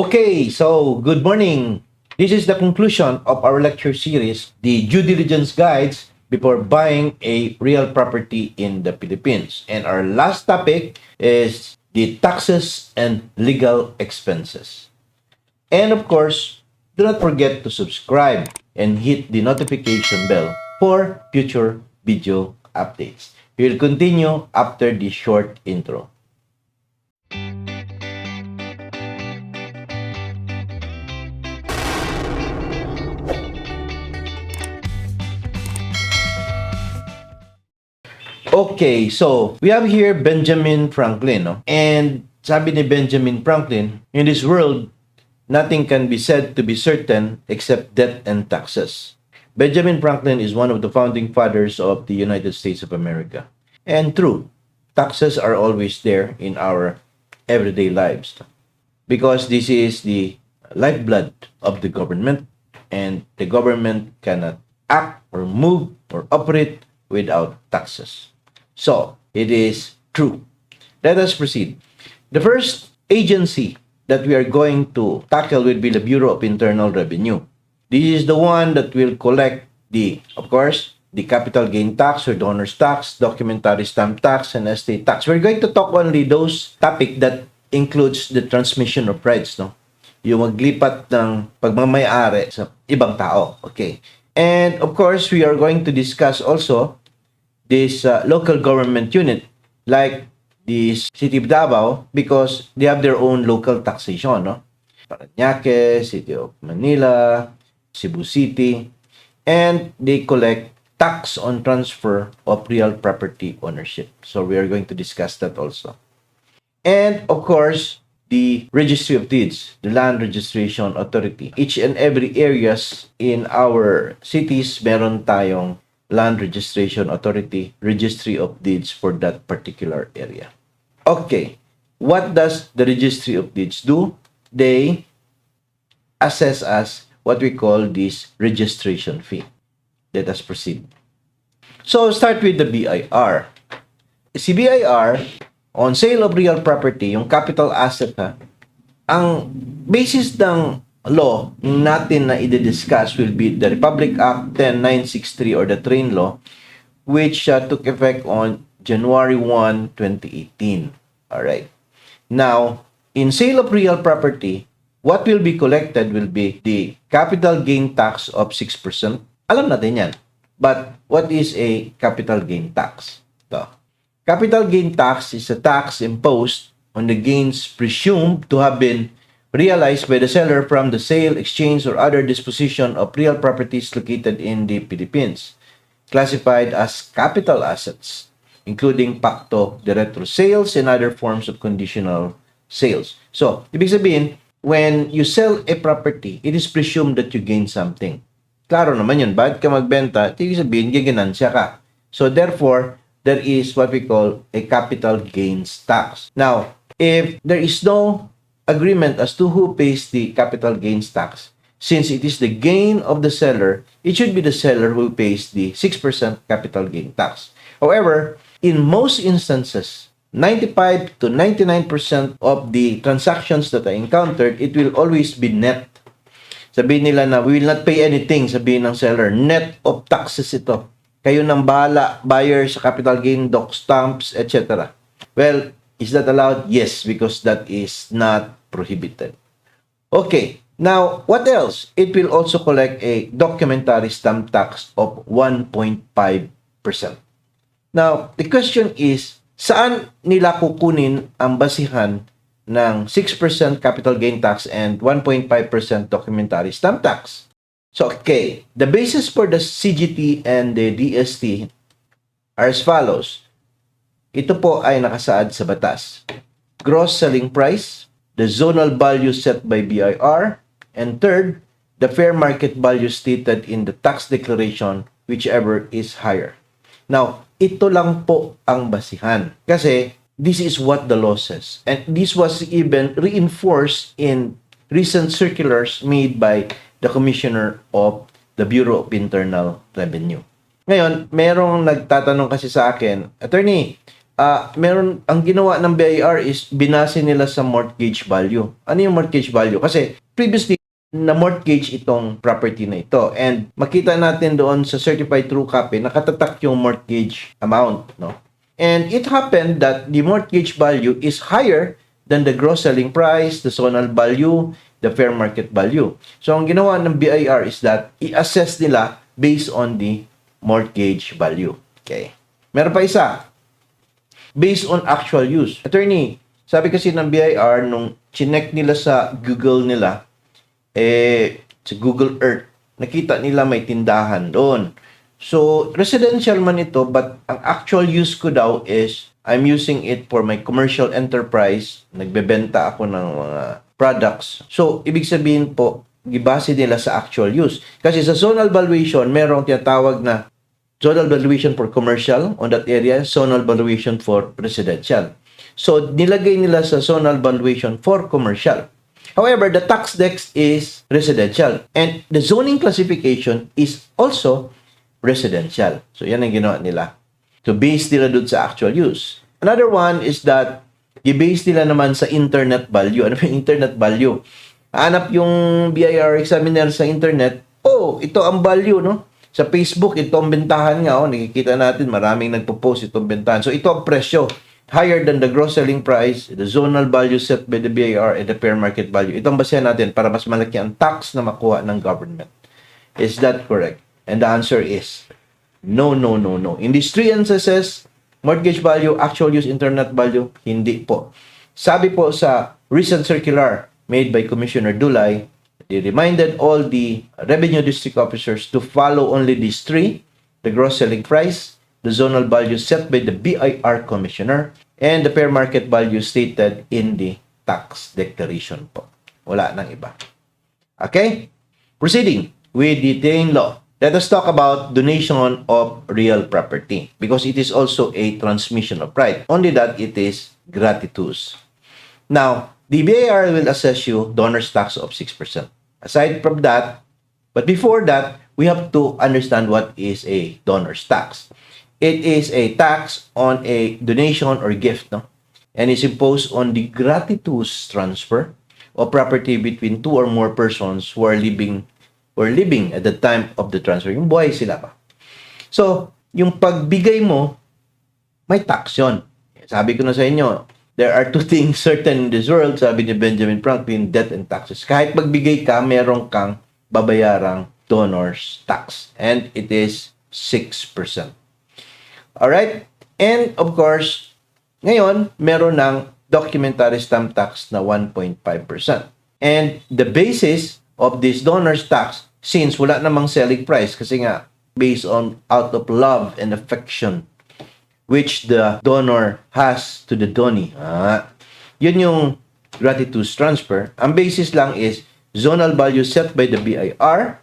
Okay, so good morning. This is the conclusion of our lecture series, the due diligence guides before buying a real property in the Philippines. And our last topic is the taxes and legal expenses. And of course, do not forget to subscribe and hit the notification bell for future video updates. We will continue after this short intro. Okay, so we have here Benjamin Franklin, no? And sabi ni Benjamin Franklin, in this world, nothing can be said to be certain except death and taxes. Benjamin Franklin is one of the founding fathers of the United States of America. And true, taxes are always there in our everyday lives because this is the lifeblood of the government and the government cannot act or move or operate without taxes. So, it is true. Let us proceed. The first agency that we are going to tackle will be the Bureau of Internal Revenue. This is the one that will collect the, of course, the capital gain tax or donor's tax, documentary stamp tax, and estate tax. We're going to talk only those topic that includes the transmission of rights, no? Yung maglipat ng pagmamayari sa ibang tao. Okay. And of course, we are going to discuss also this uh, local government unit like the city of Davao because they have their own local taxation, no? Parañaque, City of Manila, Cebu City, and they collect tax on transfer of real property ownership. So we are going to discuss that also. And of course, the Registry of Deeds, the Land Registration Authority. Each and every areas in our cities, meron tayong Land Registration Authority, Registry of Deeds for that particular area. Okay, what does the Registry of Deeds do? They assess us what we call this registration fee. Let us proceed. So, start with the BIR. Si BIR, on sale of real property, yung capital asset ha, ang basis ng law natin na i-discuss will be the Republic Act 10963 or the Train Law which uh, took effect on January 1, 2018. All right. Now, in sale of real property, what will be collected will be the capital gain tax of 6%. Alam natin yan. But what is a capital gain tax? Ito. Capital gain tax is a tax imposed on the gains presumed to have been realized by the seller from the sale, exchange, or other disposition of real properties located in the Philippines, classified as capital assets, including pacto de retro sales and other forms of conditional sales. So, ibig sabihin, when you sell a property, it is presumed that you gain something. Klaro naman yun, bakit ka magbenta, ibig sabihin, giginansya ka. So, therefore, there is what we call a capital gains tax. Now, if there is no agreement as to who pays the capital gains tax, since it is the gain of the seller, it should be the seller who pays the 6% capital gain tax. However, in most instances, 95 to 99% of the transactions that I encountered, it will always be net. Sabihin nila na, we will not pay anything, sabihin ng seller. Net of taxes ito. Kayo nang bahala, buyer sa capital gain, doc stamps, etc. Well, is that allowed? Yes, because that is not prohibited. Okay, now, what else? It will also collect a documentary stamp tax of 1.5%. Now, the question is, saan nila kukunin ang basihan ng 6% capital gain tax and 1.5% documentary stamp tax? So, okay, the basis for the CGT and the DST are as follows. Ito po ay nakasaad sa batas. Gross selling price, the zonal value set by BIR, and third, the fair market value stated in the tax declaration, whichever is higher. Now, ito lang po ang basihan. Kasi, this is what the law says. And this was even reinforced in recent circulars made by the Commissioner of the Bureau of Internal Revenue. Ngayon, merong nagtatanong kasi sa akin, Attorney, ah meron, ang ginawa ng BIR is binase nila sa mortgage value. Ano yung mortgage value? Kasi previously, na mortgage itong property na ito. And makita natin doon sa certified true copy, nakatatak yung mortgage amount, no? And it happened that the mortgage value is higher than the gross selling price, the zonal value, the fair market value. So, ang ginawa ng BIR is that i-assess nila based on the mortgage value. Okay. Meron pa isa. Based on actual use. Attorney, sabi kasi ng BIR, nung chinek nila sa Google nila, eh, sa Google Earth, nakita nila may tindahan doon. So, residential man ito, but ang actual use ko daw is, I'm using it for my commercial enterprise. Nagbebenta ako ng mga products. So, ibig sabihin po, gibase nila sa actual use. Kasi sa zonal valuation, merong tinatawag na zonal valuation for commercial on that area, zonal valuation for residential. So, nilagay nila sa zonal valuation for commercial. However, the tax dex is residential and the zoning classification is also residential. So, yan ang ginawa nila. So, base nila dun sa actual use. Another one is that i-base nila naman sa internet value. Ano ba yung internet value? Hanap yung BIR examiner sa internet, oh, ito ang value, no? Sa Facebook, ito ang bentahan nga, oh, nakikita natin, maraming nagpo-post itong bentahan. So, ito ang presyo higher than the gross selling price, the zonal value set by the BIR, and the fair market value. Itong basehan natin para mas malaki ang tax na makuha ng government. Is that correct? And the answer is no, no, no, no. In these three instances, mortgage value, actual use internet value, hindi po. Sabi po sa recent circular made by Commissioner Dulay, they reminded all the revenue district officers to follow only these three, the gross selling price, the zonal value set by the BIR commissioner, and the fair market value stated in the tax declaration po. Wala nang iba. Okay? Proceeding with the Dane law. Let us talk about donation of real property because it is also a transmission of right. Only that it is gratuitous. Now, the BIR will assess you donor's tax of 6%. Aside from that, but before that, we have to understand what is a donor's tax. It is a tax on a donation or gift, no? And is imposed on the gratuitous transfer of property between two or more persons who are living or living at the time of the transfer. Yung buhay sila pa. So, yung pagbigay mo, may tax yun. Sabi ko na sa inyo, there are two things certain in this world, sabi ni Benjamin Franklin, death and taxes. Kahit magbigay ka, meron kang babayarang donor's tax. And it is 6%. Alright? And of course, ngayon, meron ng documentary stamp tax na 1.5%. And the basis of this donor's tax, since wala namang selling price, kasi nga, based on out of love and affection which the donor has to the donee. Ah, yun yung gratuitous transfer. Ang basis lang is zonal value set by the BIR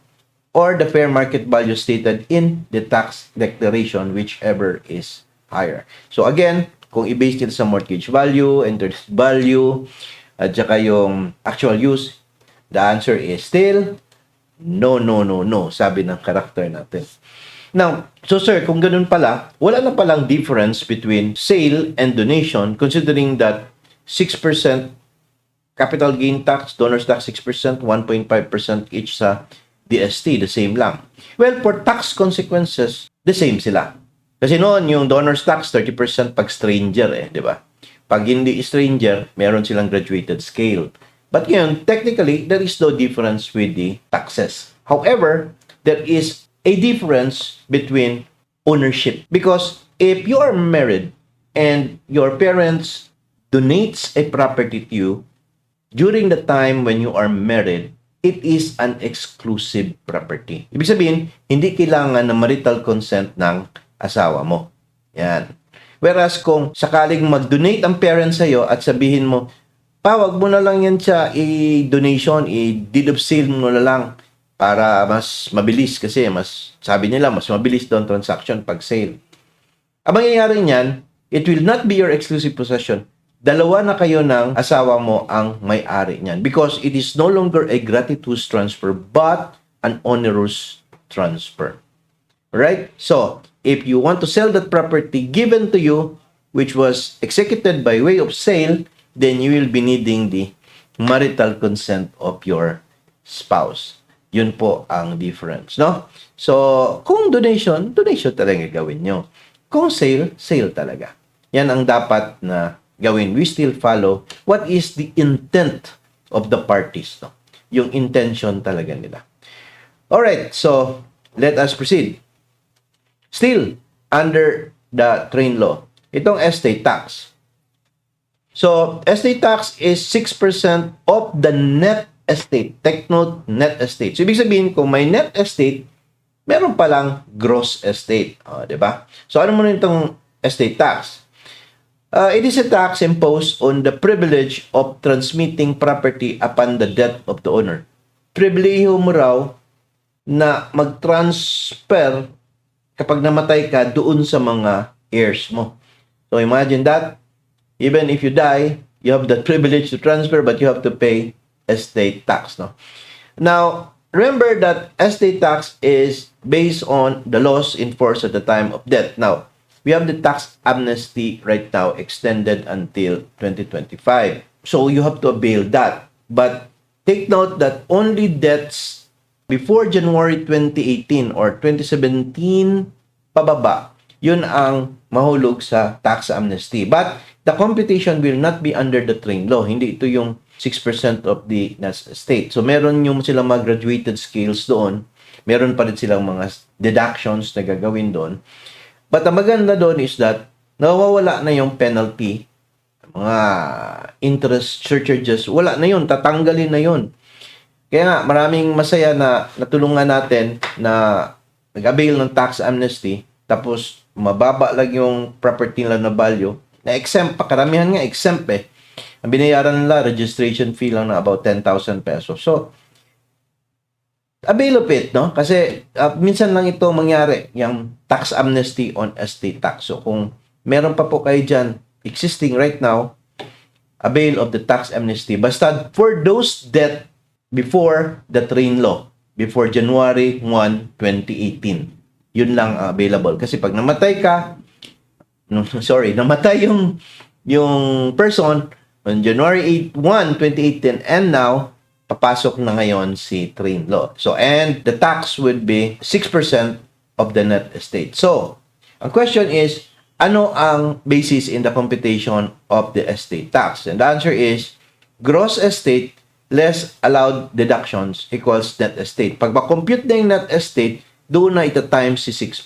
or the fair market value stated in the tax declaration, whichever is higher. So again, kung i-base nito sa mortgage value, interest value, at saka yung actual use, the answer is still no, no, no, no, sabi ng karakter natin. Now, so sir, kung ganun pala, wala na palang difference between sale and donation considering that 6% capital gain tax, donor's tax 6%, 1.5% each sa DST, the same lang. Well, for tax consequences, the same sila. Kasi noon, yung donor's tax, 30% pag stranger eh, di ba? Pag hindi stranger, meron silang graduated scale. But ngayon, technically, there is no difference with the taxes. However, there is a difference between ownership. Because if you are married and your parents donates a property to you during the time when you are married, it is an exclusive property. Ibig sabihin, hindi kailangan ng marital consent ng asawa mo. Yan. Whereas kung sakaling mag-donate ang parents sa'yo at sabihin mo, pa, wag mo na lang yan siya i-donation, i-deed of sale mo na lang para mas mabilis kasi mas sabi nila mas mabilis daw transaction pag sale. Ang mangyayari niyan, it will not be your exclusive possession. Dalawa na kayo ng asawa mo ang may-ari niyan because it is no longer a gratuitous transfer but an onerous transfer. Right? So, if you want to sell that property given to you which was executed by way of sale, then you will be needing the marital consent of your spouse. Yun po ang difference, no? So, kung donation, donation talaga gawin nyo. Kung sale, sale talaga. Yan ang dapat na gawin. We still follow what is the intent of the parties, no? Yung intention talaga nila. Alright, so let us proceed. Still, under the train law, itong estate tax. So, estate tax is 6% of the net estate. Note, net estate. So, ibig sabihin, kung may net estate, meron palang gross estate. O, di ba? So, ano muna itong estate tax? Uh, it is a tax imposed on the privilege of transmitting property upon the death of the owner. Pribileho mo raw na mag-transfer kapag namatay ka doon sa mga heirs mo. So imagine that, even if you die, you have the privilege to transfer but you have to pay estate tax. No? Now, remember that estate tax is based on the laws in force at the time of death. Now, we have the tax amnesty right now extended until 2025. So you have to avail that. But take note that only debts before January 2018 or 2017 pababa, yun ang mahulog sa tax amnesty. But the computation will not be under the train law. Hindi ito yung 6% of the net estate. So meron yung silang mga graduated scales doon. Meron pa rin silang mga deductions na gagawin doon. But ang maganda doon is that nawawala na yung penalty, mga interest surcharges, wala na yun, tatanggalin na yun. Kaya nga, maraming masaya na natulungan natin na nag-avail ng tax amnesty, tapos mababa lang yung property nila na value, na exempt pa, karamihan nga exempt eh. Ang binayaran nila, registration fee lang na about 10,000 pesos. So, avail of it, no? Kasi uh, minsan lang ito mangyari, yung tax amnesty on estate tax. So kung meron pa po kayo dyan existing right now, avail of the tax amnesty. Basta for those debt before the train law, before January 1, 2018. Yun lang ang available. Kasi pag namatay ka, no, sorry, namatay yung yung person on January 8, 1, 2018 and now papasok na ngayon si train law. So, and the tax would be 6% of the net estate. So, ang question is, ano ang basis in the computation of the estate tax? And the answer is, gross estate less allowed deductions equals net estate. Pag ma-compute na yung net estate, doon na ito times si 6%.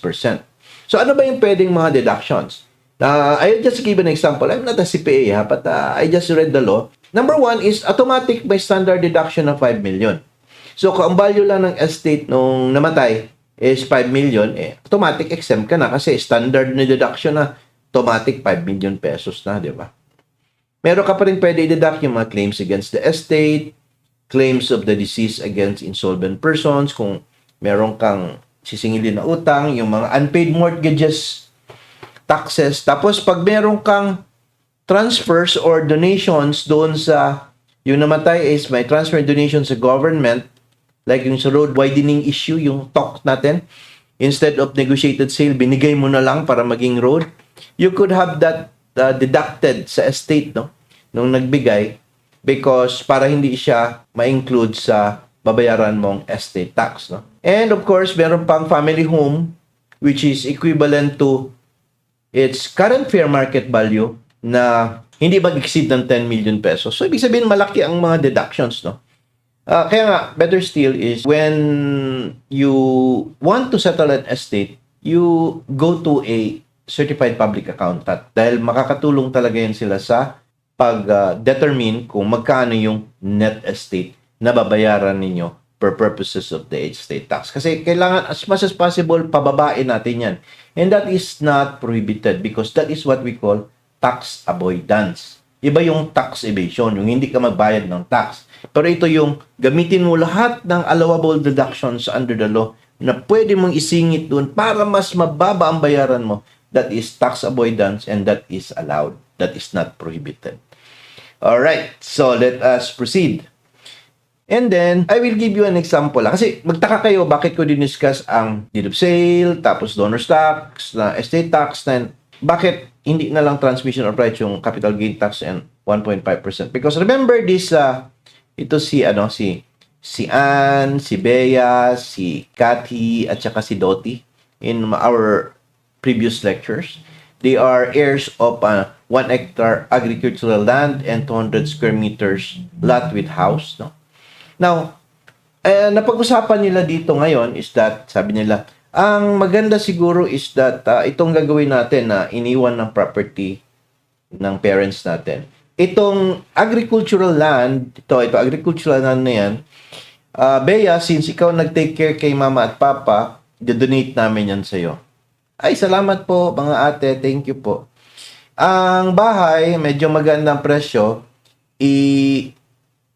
So, ano ba yung pwedeng mga deductions? Uh, I'll just give an example. I'm not a CPA, ha, but uh, I just read the law. Number one is automatic by standard deduction of 5 million. So, kung ang value lang ng estate nung namatay is 5 million, eh, automatic exempt ka na kasi standard na deduction na automatic 5 million pesos na, di ba? Meron ka pa rin pwede i-deduct yung mga claims against the estate, claims of the deceased against insolvent persons, kung meron kang sisingilin na utang, yung mga unpaid mortgages, taxes. Tapos pag meron kang transfers or donations doon sa yung namatay is may transfer donation sa government like yung sa road widening issue yung talk natin instead of negotiated sale binigay mo na lang para maging road. You could have that uh, deducted sa estate no? Nung nagbigay because para hindi siya ma-include sa babayaran mong estate tax no? And of course meron pang family home which is equivalent to its current fair market value na hindi mag-exceed ng 10 million pesos. So, ibig sabihin, malaki ang mga deductions, no? Uh, kaya nga, better still is when you want to settle an estate, you go to a certified public accountant dahil makakatulong talaga yan sila sa pag-determine kung magkano yung net estate na babayaran ninyo per purposes of the estate tax. Kasi kailangan as much as possible pababain natin yan. And that is not prohibited because that is what we call tax avoidance. Iba yung tax evasion, yung hindi ka magbayad ng tax. Pero ito yung gamitin mo lahat ng allowable deductions under the law na pwede mong isingit doon para mas mababa ang bayaran mo. That is tax avoidance and that is allowed. That is not prohibited. Alright, so let us proceed. And then, I will give you an example. lang. Kasi magtaka kayo bakit ko diniscuss ang deed of sale, tapos donor's tax, na estate tax, na bakit hindi na lang transmission of rights yung capital gain tax and 1.5%. Because remember this, uh, ito si, ano, si, si Ann, si Bea, si Cathy, at saka si Dottie in our previous lectures. They are heirs of uh, 1 hectare agricultural land and 200 square meters lot with house. No? Now, eh, napag-usapan nila dito ngayon is that, sabi nila, ang maganda siguro is that uh, itong gagawin natin na iniwan ng property ng parents natin. Itong agricultural land, ito, ito agricultural land na yan, uh, Bea, since ikaw nag-take care kay mama at papa, donate namin yan sa'yo. Ay, salamat po mga ate, thank you po. Ang bahay, medyo magandang presyo, i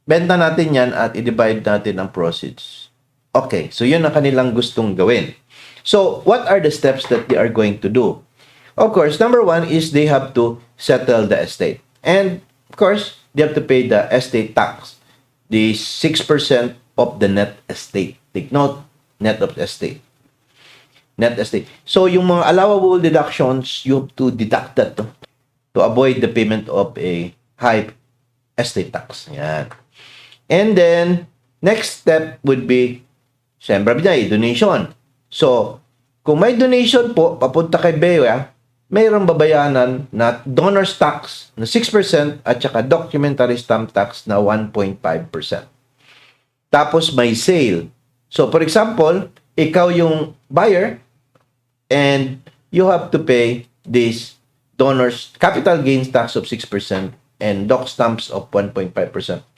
benta natin yan at i-divide natin ang proceeds. Okay, so yun ang kanilang gustong gawin. So, what are the steps that they are going to do? Of course, number one is they have to settle the estate. And, of course, they have to pay the estate tax. The 6% of the net estate. Take note, net of estate. Net estate. So, yung mga allowable deductions, you have to deduct that no? to avoid the payment of a high estate tax. Yan. And then, next step would be, siyempre, binay, donation. So, kung may donation po, papunta kay Bea, mayroong babayanan na donor's tax na 6% at saka documentary stamp tax na 1.5%. Tapos may sale. So, for example, ikaw yung buyer and you have to pay this donor's capital gains tax of 6% and doc stamps of 1.5%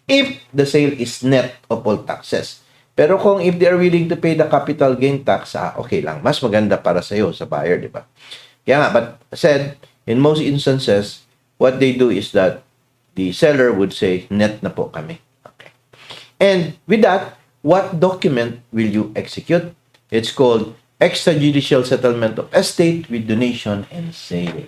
if the sale is net of all taxes. Pero kung if they are willing to pay the capital gain tax, ah, okay lang. Mas maganda para sa iyo, sa buyer, di ba? Kaya nga, but said, in most instances, what they do is that the seller would say, net na po kami. Okay. And with that, what document will you execute? It's called extrajudicial settlement of estate with donation and sale.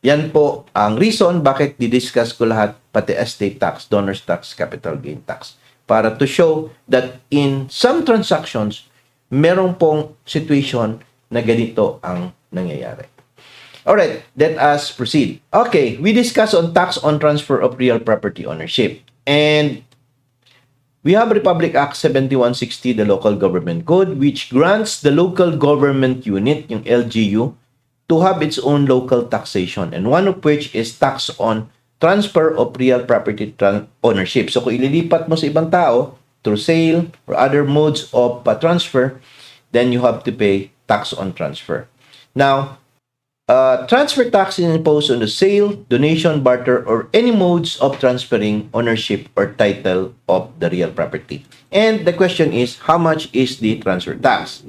Yan po ang reason bakit didiscuss ko lahat pati estate tax, donor's tax, capital gain tax. Para to show that in some transactions, merong pong situation na ganito ang nangyayari. Alright, let us proceed. Okay, we discuss on tax on transfer of real property ownership. And we have Republic Act 7160, the Local Government Code, which grants the local government unit, yung LGU, to have its own local taxation. And one of which is tax on transfer of real property ownership. So kung ililipat mo sa ibang tao through sale or other modes of uh, transfer, then you have to pay tax on transfer. Now, uh, transfer tax is imposed on the sale, donation, barter, or any modes of transferring ownership or title of the real property. And the question is, how much is the transfer tax?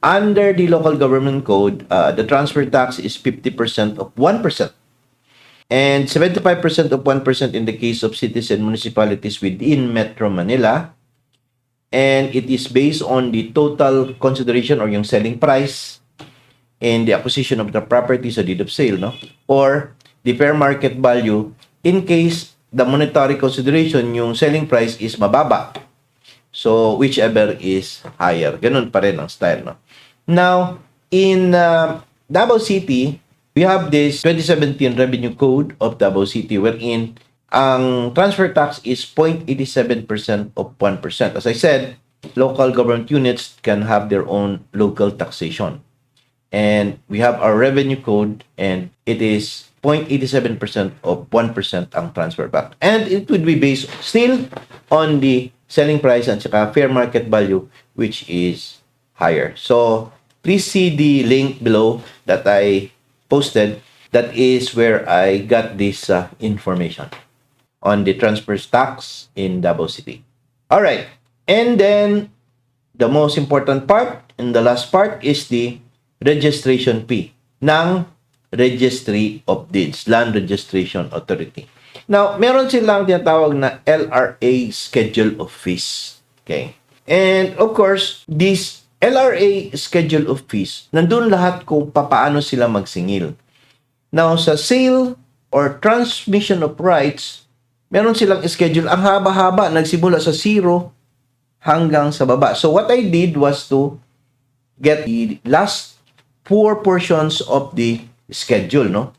Under the local government code, uh, the transfer tax is 50% of 1%. And 75% of 1% in the case of cities and municipalities within Metro Manila. And it is based on the total consideration or yung selling price and the acquisition of the property sa deed of sale, no? Or the fair market value in case the monetary consideration, yung selling price is mababa. So, whichever is higher. Ganun pa rin ang style, no? Now, in uh, Davao City, we have this 2017 Revenue Code of Davao City wherein ang transfer tax is 0.87% of 1%. As I said, local government units can have their own local taxation. And we have our revenue code and it is 0.87% of 1% ang transfer tax. And it would be based still on the selling price and saka fair market value which is higher. So, please see the link below that I posted. That is where I got this uh, information on the transfer tax in Davao City. All right. And then the most important part and the last part is the registration fee ng Registry of Deeds, Land Registration Authority. Now, meron silang tinatawag na LRA Schedule of Fees. Okay? And of course, this LRA Schedule of Fees, nandun lahat kung papaano sila magsingil. Now, sa sale or transmission of rights, meron silang schedule. Ang haba-haba, nagsimula sa zero hanggang sa baba. So, what I did was to get the last four portions of the schedule, no?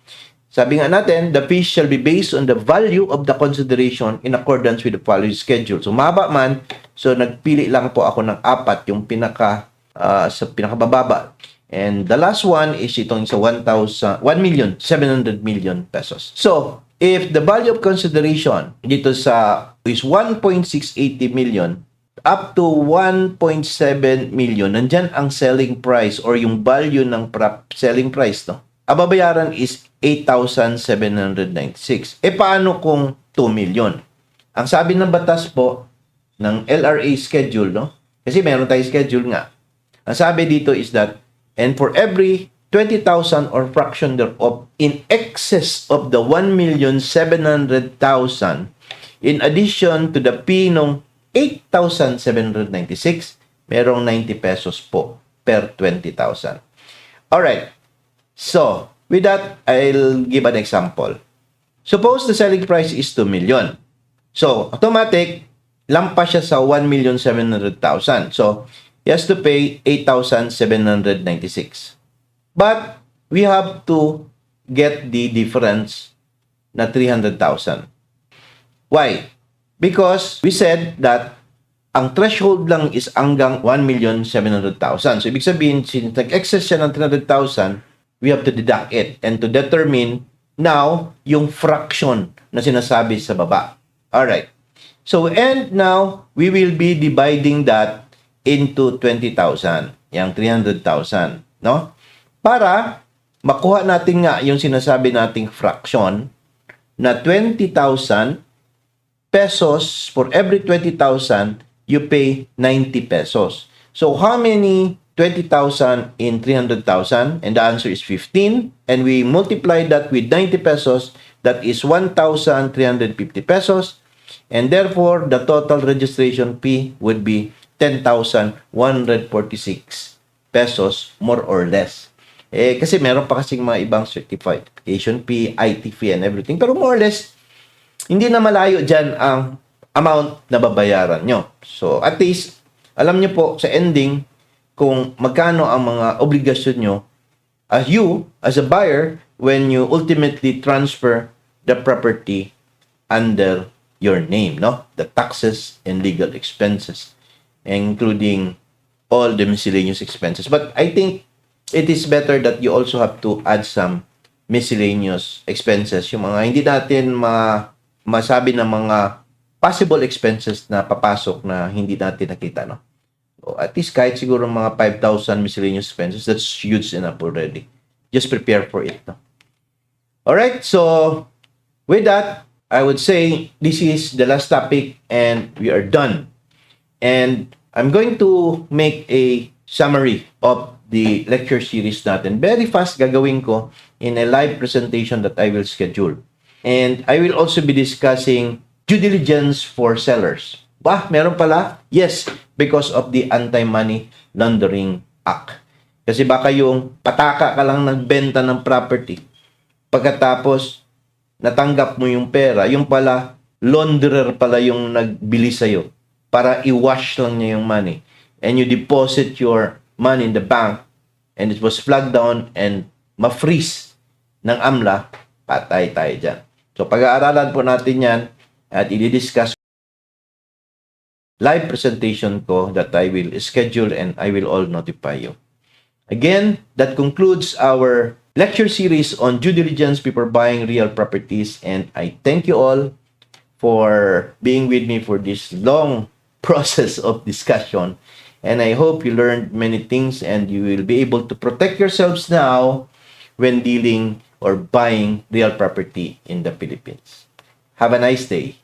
Sabi nga natin, the fee shall be based on the value of the consideration in accordance with the following schedule. So, maba man, so nagpili lang po ako ng apat, yung pinaka, ah, sa pinakabababa. And the last one is itong sa 1,000, 1 million, 700 million pesos. So, if the value of consideration dito sa is 1.680 million, up to 1.7 million, nandyan ang selling price or yung value ng prop selling price, no? Ang babayaran is 8,796. E paano kung 2 million? Ang sabi ng batas po ng LRA schedule, no? Kasi meron tayong schedule nga. Ang sabi dito is that, and for every 20,000 or fraction thereof in excess of the 1,700,000 in addition to the fee nung 8,796, merong 90 pesos po per 20,000. Alright. So, with that, I'll give an example. Suppose the selling price is 2 million. So, automatic, lampas siya sa 1,700,000. So, he has to pay 8,796. But, we have to get the difference na 300,000. Why? Because we said that ang threshold lang is hanggang 1,700,000. So, ibig sabihin, since nag-excess siya ng 300,000, we have to deduct it and to determine now yung fraction na sinasabi sa baba. Alright. So, and now, we will be dividing that into 20,000. Yung 300,000. No? Para makuha natin nga yung sinasabi nating fraction na 20,000 pesos for every 20,000 you pay 90 pesos. So how many 20,000 in 300,000? And the answer is 15. And we multiply that with 90 pesos. That is 1,350 pesos. And therefore, the total registration fee would be 10,146 pesos more or less. Eh, kasi meron pa kasing mga ibang certification fee, IT fee, and everything. Pero more or less, hindi na malayo dyan ang amount na babayaran nyo. So, at least, alam nyo po sa ending kung magkano ang mga obligasyon nyo as you, as a buyer, when you ultimately transfer the property under your name, no? The taxes and legal expenses, including all the miscellaneous expenses. But I think it is better that you also have to add some miscellaneous expenses, yung mga hindi natin ma masabi ng mga possible expenses na papasok na hindi natin nakita, no? O at least kahit siguro mga 5,000 miscellaneous expenses, that's huge enough already. Just prepare for it, no? Alright, so with that, I would say this is the last topic and we are done. And I'm going to make a summary of the lecture series natin. Very fast gagawin ko in a live presentation that I will schedule. And I will also be discussing due diligence for sellers. Bah, meron pala? Yes, because of the Anti-Money Laundering Act. Kasi baka yung pataka ka lang nagbenta ng property, pagkatapos natanggap mo yung pera, yung pala, launderer pala yung nagbili sa'yo para i-wash lang niya yung money. And you deposit your money in the bank and it was flagged down and ma-freeze ng AMLA, patay tayo dyan. So pag-aaralan po natin yan at i-discuss live presentation ko that I will schedule and I will all notify you. Again, that concludes our lecture series on due diligence before buying real properties and I thank you all for being with me for this long process of discussion and I hope you learned many things and you will be able to protect yourselves now when dealing or buying real property in the Philippines. Have a nice day.